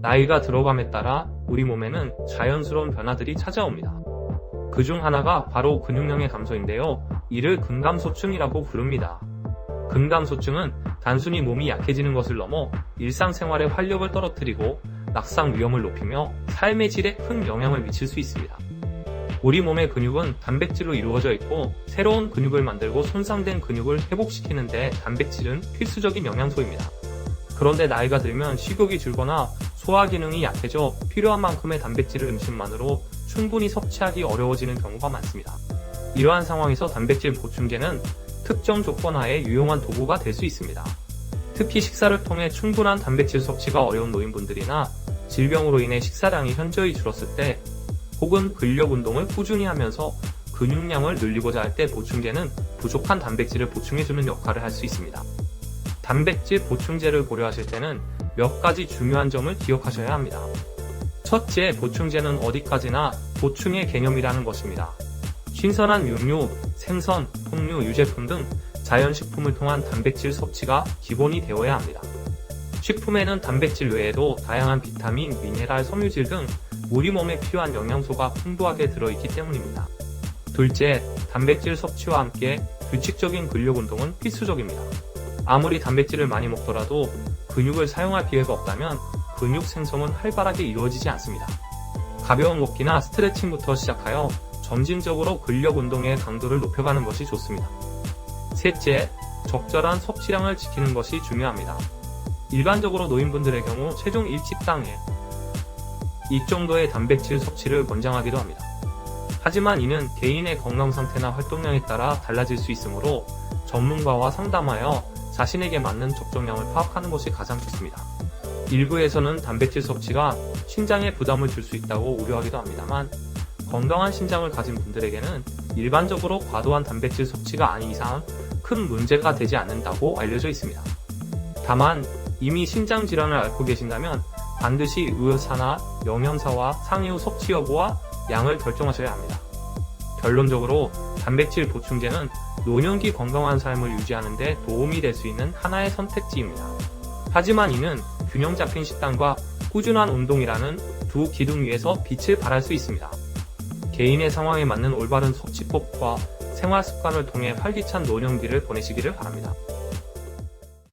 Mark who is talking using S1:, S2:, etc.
S1: 나이가 들어감에 따라 우리 몸에는 자연스러운 변화들이 찾아옵니다. 그 중 하나가 바로 근육량의 감소인데요. 이를 근감소증이라고 부릅니다. 근감소증은 단순히 몸이 약해지는 것을 넘어 일상생활의 활력을 떨어뜨리고 낙상 위험을 높이며 삶의 질에 큰 영향을 미칠 수 있습니다. 우리 몸의 근육은 단백질로 이루어져 있고 새로운 근육을 만들고 손상된 근육을 회복시키는데 단백질은 필수적인 영양소입니다. 그런데 나이가 들면 식욕이 줄거나 소화 기능이 약해져 필요한 만큼의 단백질을 음식만으로 충분히 섭취하기 어려워지는 경우가 많습니다. 이러한 상황에서 단백질 보충제는 특정 조건 하에 유용한 도구가 될 수 있습니다. 특히 식사를 통해 충분한 단백질 섭취가 어려운 노인분들이나 질병으로 인해 식사량이 현저히 줄었을 때 혹은 근력 운동을 꾸준히 하면서 근육량을 늘리고자 할 때 보충제는 부족한 단백질을 보충해주는 역할을 할 수 있습니다. 단백질 보충제를 고려하실 때는 몇 가지 중요한 점을 기억하셔야 합니다. 첫째, 보충제는 어디까지나 보충의 개념이라는 것입니다. 신선한 육류, 생선, 풍류, 유제품 등 자연식품을 통한 단백질 섭취가 기본이 되어야 합니다. 식품에는 단백질 외에도 다양한 비타민, 미네랄, 섬유질 등 우리 몸에 필요한 영양소가 풍부하게 들어있기 때문입니다. 둘째, 단백질 섭취와 함께 규칙적인 근력 운동은 필수적입니다. 아무리 단백질을 많이 먹더라도 근육을 사용할 기회가 없다면 근육 생성은 활발하게 이루어지지 않습니다. 가벼운 걷기나 스트레칭부터 시작하여 점진적으로 근력 운동의 강도를 높여가는 것이 좋습니다. 셋째, 적절한 섭취량을 지키는 것이 중요합니다. 일반적으로 노인분들의 경우 체중 1치당에 이 정도의 단백질 섭취를 권장하기도 합니다. 하지만 이는 개인의 건강 상태나 활동량에 따라 달라질 수 있으므로 전문가와 상담하여 자신에게 맞는 적정량을 파악하는 것이 가장 좋습니다. 일부에서는 단백질 섭취가 신장에 부담을 줄 수 있다고 우려하기도 합니다만 건강한 신장을 가진 분들에게는 일반적으로 과도한 단백질 섭취가 아닌 이상 큰 문제가 되지 않는다고 알려져 있습니다. 다만 이미 신장 질환을 앓고 계신다면 반드시 의사나 영양사와 상의 후 섭취 여부와 양을 결정하셔야 합니다. 결론적으로 단백질 보충제는 노년기 건강한 삶을 유지하는 데 도움이 될 수 있는 하나의 선택지입니다. 하지만 이는 균형 잡힌 식단과 꾸준한 운동이라는 두 기둥 위에서 빛을 발할 수 있습니다. 개인의 상황에 맞는 올바른 섭취법과 생활 습관을 통해 활기찬 노년기를 보내시기를 바랍니다.